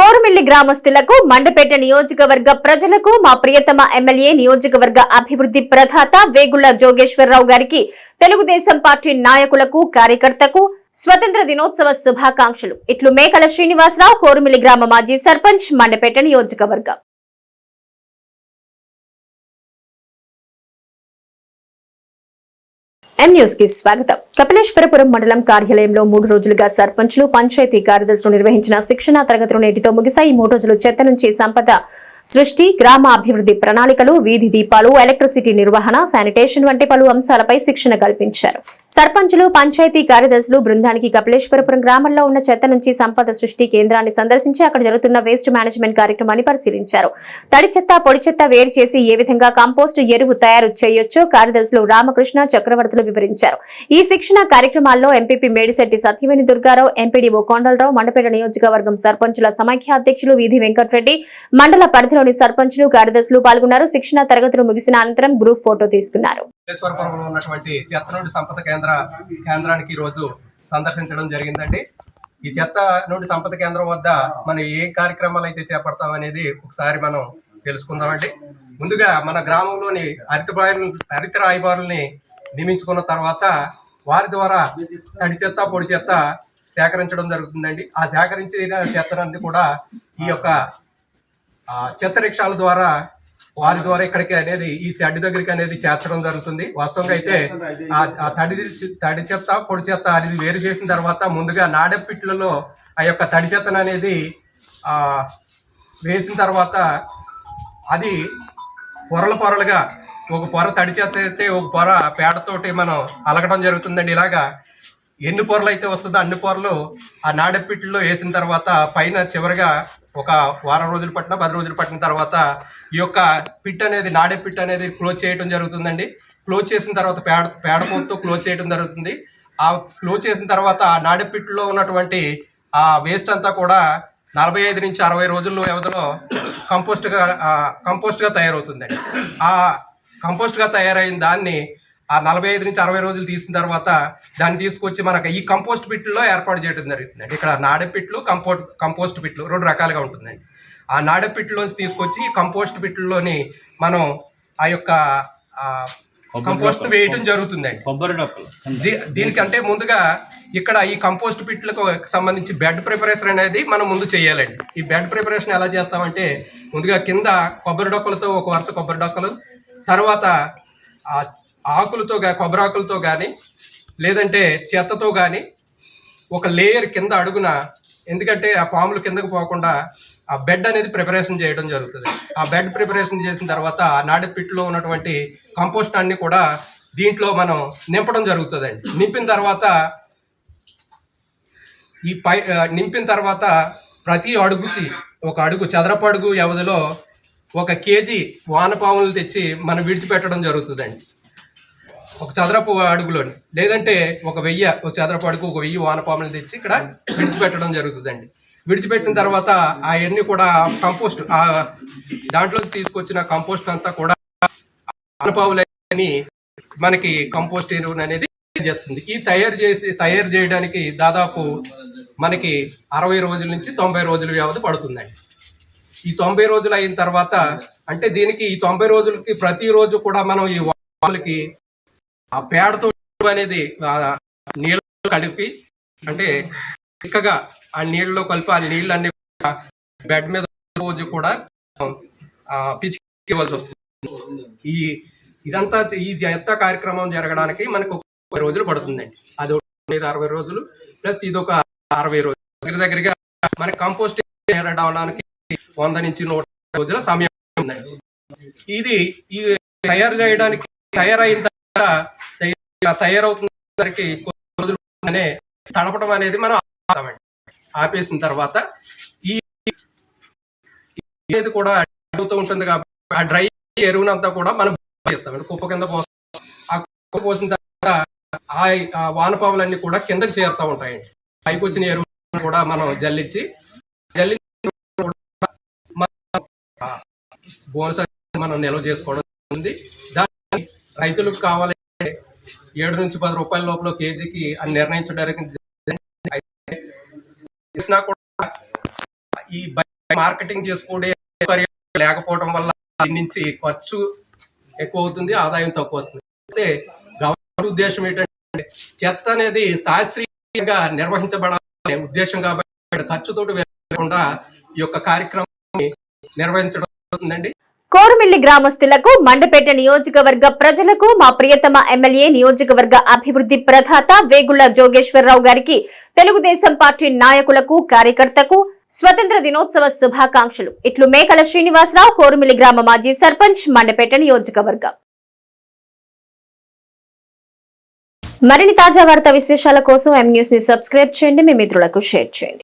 కోరుమిల్లి గ్రామస్తులకు మండపేట నియోజకవర్గ ప్రజలకు మా ప్రియతమ ఎమ్మెల్యే నియోజకవర్గ అభివృద్ధి ప్రధాత వేగుళ్ళ జోగేశ్వరరావు గారికి తెలుగుదేశం పార్టీ నాయకులకు కార్యకర్తకు స్వతంత్ర దినోత్సవ శుభాకాంక్షలు. ఇట్లు మేకల శ్రీనివాసరావు కోరుమిల్లి గ్రామ మాజీ సర్పంచ్ మండపేట నియోజకవర్గం. ఎం న్యూస్కి స్వాగతం. కపిలేశ్వరపురం మండలం కార్యాలయంలో మూడు రోజులుగా సర్పంచ్లు పంచాయతీ కార్యదర్శులు నిర్వహించిన శిక్షణా తరగతులు నేటితో ముగిశాయి. మూడు రోజులు చెత్త నుంచి సంపద సృష్టి గ్రామ అభివృద్ధి ప్రణాళికలు వీధి దీపాలు ఎలక్ట్రిసిటీ నిర్వహణ శానిటేషన్ వంటి పలు అంశాలపై శిక్షణ కల్పించారు. సర్పంచులు పంచాయతీ కార్యదర్శులు బృందానికి కపిలేశ్వరపురం గ్రామంలో ఉన్న చెత్త నుంచి సంపద సృష్టి కేంద్రాన్ని సందర్శించి అక్కడ జరుగుతున్న వేస్ట్ మేనేజ్మెంట్ కార్యక్రమాన్ని పరిశీలించారు. తడి చెత్త పొడి చెత్త వేరు చేసి ఏ విధంగా కంపోస్ట్ ఎరువు తయారు చేయొచ్చో కార్యదర్శులు రామకృష్ణ చక్రవర్తులు వివరించారు. ఈ శిక్షణ కార్యక్రమాల్లో ఎంపీపీ మేడిశెట్టి సత్యవేణి దుర్గారావు ఎంపీడీఓ కొండలరావు మండపేట నియోజకవర్గం సర్పంచుల సమైక్య అధ్యక్షులు వీధి వెంకటరెడ్డి మండల పరిధిలోని సర్పంచ్లు కార్యదర్శులు పాల్గొన్నారు. శిక్షణ తరగతులు ముగిసిన అనంతరం గ్రూప్ ఫోటో తీసుకున్నారు. ఉన్నటువంటి చెత్త నుండి సంపద కేంద్ర కేంద్రానికి రోజు సందర్శించడం జరిగిందండి. ఈ చెత్త నుండి సంపద కేంద్రం వద్ద మనం ఏ కార్యక్రమాలు అయితే చేపడతాం అనేది ఒకసారి మనం తెలుసుకుందామండి. ముందుగా మన గ్రామంలోని హరిత హరిత రాయబారుల్ని నియమించుకున్న తర్వాత వారి ద్వారా తడి చెత్త పొడి చెత్త సేకరించడం జరుగుతుందండి. ఆ సేకరించిన చెత్తనంతా కూడా ఈ యొక్క చెత్త రిక్షాల ద్వారా వారి ద్వారా ఇక్కడికి అనేది ఈ షెడ్ దగ్గరికి అనేది చేర్చడం జరుగుతుంది. వాస్తవంగా అయితే ఆ తడి తడి చెత్త పొడి చెత్త అనేది వేరు చేసిన తర్వాత ముందుగా నాడెపిట్లలో ఆ యొక్క తడి చెత్తను అనేది వేసిన తర్వాత అది పొరలు పొరలుగా ఒక పొర తడి చెత్త అయితే ఒక పొర పేడతోటి మనం అలగడం జరుగుతుందండి. ఇలాగా ఎన్ని పొరలు అయితే వస్తుందో అన్ని పొరలు ఆ నాడెప్పిట్లో వేసిన తర్వాత పైన చివరిగా ఒక వారం రోజులు పట్టిన పది రోజులు పట్టిన తర్వాత ఈ యొక్క పిట్ అనేది నాడే పిట్ అనేది క్లోజ్ చేయడం జరుగుతుందండి. క్లోజ్ చేసిన తర్వాత పేడ పేడపోతూ క్లోజ్ చేయడం జరుగుతుంది. ఆ క్లోజ్ చేసిన తర్వాత ఆ నాడే పిట్లో ఉన్నటువంటి ఆ వేస్ట్ అంతా కూడా నలభై ఐదు నుంచి అరవై రోజుల్లో వ్యవధిలో కంపోస్ట్గా కంపోస్ట్గా తయారవుతుందండి. ఆ కంపోస్ట్గా తయారైన దాన్ని ఆ నలభై ఐదు నుంచి అరవై రోజులు తీసిన తర్వాత దాన్ని తీసుకొచ్చి మనకు ఈ కంపోస్ట్ పిట్లో ఏర్పాటు చేయడం జరుగుతుందండి ఇక్కడ నాడె పిట్లు కంపోస్ట్ కంపోస్ట్ పిట్లు రెండు రకాలుగా ఉంటుందండి. ఆ నాడె పిట్లోంచి తీసుకొచ్చి ఈ కంపోస్ట్ పిట్లలోని మనం ఆ యొక్క కంపోస్ట్ వేయటం జరుగుతుందండి. కొబ్బరి దీనికంటే ముందుగా ఇక్కడ ఈ కంపోస్ట్ పిట్లకు సంబంధించి బెడ్ ప్రిపరేషన్ అనేది మనం ముందు చేయాలండి. ఈ బెడ్ ప్రిపరేషన్ ఎలా చేస్తామంటే ముందుగా కింద కొబ్బరి డొక్కలతో ఒక వరుస కొబ్బరి డొక్కలు తర్వాత ఆకులతో గా కొబ్బరి ఆకులతో కానీ లేదంటే చెత్తతో కానీ ఒక లేయర్ కింద అడుగున ఎందుకంటే ఆ పాములు కిందకు పోకుండా ఆ బెడ్ అనేది ప్రిపరేషన్ చేయడం జరుగుతుంది. ఆ బెడ్ ప్రిపరేషన్ చేసిన తర్వాత ఆ నాడి పిట్లో ఉన్నటువంటి కంపోస్ట్ అన్ని కూడా దీంట్లో మనం నింపడం జరుగుతుందండి. నింపిన తర్వాత ఈ పై నింపిన తర్వాత ప్రతి అడుగుకి ఒక అడుగు చదరపు అడుగు వ్యవధిలో ఒక కేజీ వానపాములు తెచ్చి మనం విడిచిపెట్టడం జరుగుతుందండి. ఒక చదరపు అడుగులోని లేదంటే ఒక వెయ్యి ఒక చదరపు అడుగు ఒక వెయ్యి వానపాములు తెచ్చి ఇక్కడ విడిచిపెట్టడం జరుగుతుందండి. విడిచిపెట్టిన తర్వాత అవన్నీ కూడా కంపోస్ట్ ఆ దాంట్లోంచి తీసుకొచ్చిన కంపోస్ట్ అంతా కూడా వానపాములని మనకి కంపోస్ట్ ఎరువు అనేది చేస్తుంది. ఈ తయారు చేసి తయారు చేయడానికి దాదాపు మనకి అరవై రోజుల నుంచి తొంభై రోజుల వ్యవధి పడుతుందండి. ఈ తొంభై రోజులు అయిన తర్వాత అంటే దీనికి ఈ తొంభై రోజులకి ప్రతిరోజు కూడా మనం ఈ వాళ్ళకి ఆ పేడతో అనేది ఆ నీళ్ళు కలిపి అంటే చిక్కగా ఆ నీళ్ళలో కలిపి ఆ నీళ్ళు అన్ని బెడ్ మీద రోజు కూడా ఆ, వస్తుంది. ఈ ఇదంతా ఈ ఎంత కార్యక్రమం జరగడానికి మనకు ముప్పై రోజులు పడుతుందండి. అది ఒక అరవై రోజులు ప్లస్ ఇది ఒక అరవై రోజులు. దగ్గర దగ్గరగా మనకి కంపోస్ట్ అవడానికి వంద నుంచి నూట రోజుల సమయం ఉందండి. ఇది ఈ తయారు చేయడానికి తయారైన తర్వాత తయారవుతుందరికి తయారవుతున్నసరికి కొన్ని రోజులు తడపడం అనేది మనం ఆపేస్తామండి. ఆపేసిన తర్వాత ఈ కూడా అవుతూ ఉంటుంది కాబట్టి ఆ డ్రై ఎరువునంతా కూడా మనం చేస్తామండి. కుప్ప కింద పోస్తాం. ఆ కుప్ప పోసిన తర్వాత ఆ ఆ వానపాములన్నీ కూడా కిందకి చేరుతూ ఉంటాయండి. పైకి వచ్చిన ఎరువు కూడా మనం జల్లించి జల్లి బోనస్ మనం నిల్వ చేసుకోవడం ఉంది దాన్ని రైతులకు కావాలంటే ఏడు నుంచి పది రూపాయల లోపల కేజీకి అని నిర్ణయించడానికి కూడా ఈ మార్కెటింగ్ చేసుకునే లేకపోవడం వల్ల దీని నుంచి ఖర్చు ఎక్కువ అవుతుంది ఆదాయం తక్కువ వస్తుంది. అయితే గవర్నమెంట్ ఉద్దేశం ఏంటంటే చెత్త అనేది శాస్త్రీయంగా నిర్వహించబడాలనే ఉద్దేశం కాబట్టి ఖర్చుతోటి వెళ్ళకుండా ఈ యొక్క కార్యక్రమాన్ని నిర్వహించడం అవుతుందండి కోరుమిల్లి గ్రామస్తులకు మండపేట నియోజకవర్గ ప్రజలకు మా ప్రియతమ ఎమ్మెల్యే నియోజకవర్గ అభివృద్ధి ప్రధాత వేగుళ్ళ జోగేశ్వరరావు గారికి తెలుగుదేశం పార్టీ నాయకులకు కార్యకర్తకు స్వతంత్ర దినోత్సవ శుభాకాంక్షలు. ఇట్లు మేకల శ్రీనివాసరావు కోరుమిల్లి గ్రామ మాజీ సర్పంచ్ మండపేట నియోజకవర్గం. మరిన్ని తాజా వార్తా విశేషాల కోసం ఎం న్యూస్ని సబ్స్క్రైబ్ చేయండి. మీ మిత్రులకు షేర్ చేయండి.